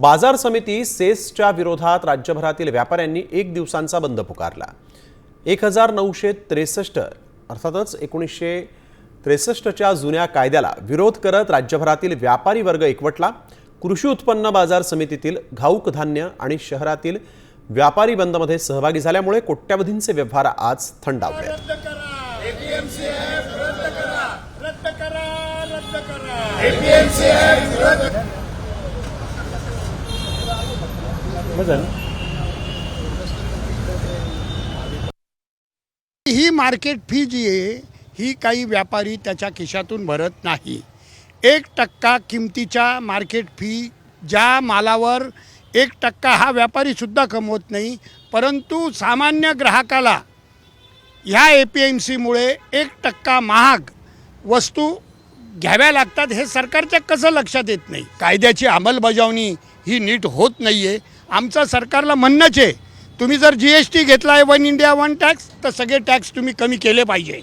बाजार समिती सेसच्या विरोधात राज्यभरातील व्यापाऱ्यांनी एक दिवसांचा बंद पुकारला. एक हजार नऊशे त्रेसष्ट अर्थातच एकोणीसशे त्रेसष्टच्या जुन्या कायद्याला विरोध करत राज्यभरातील व्यापारी वर्ग एकवटला. कृषी उत्पन्न बाजार समितीतील घाऊक धान्य आणि शहरातील व्यापारी बंदमध्ये सहभागी झाल्यामुळे कोट्यावधींचे व्यवहार आज थंडावले रद्द ही मार्केट फी जी आहे ही काही व्यापारी त्याच्या खिशातून भरत नाही. एक टक्का किमतीच्या मार्केट फी ज्या मालावर एक टक्का हा व्यापारीसुद्धा कमवत नाही परंतु सामान्य ग्राहकाला ह्या ए पी एम सीमुळे एक टक्का महाग वस्तू घ्याव्या लागतात हे सरकारच्या कसं लक्षात येत नाही? कायद्याची अंमलबजावणी ही नीट होत नाही आहे आमचं सरकारला म्हणणंच आहे तुम्ही जर जी एस टी घेतला आहे वन इंडिया वन टॅक्स तर सगळे टॅक्स तुम्ही कमी केले पाहिजे.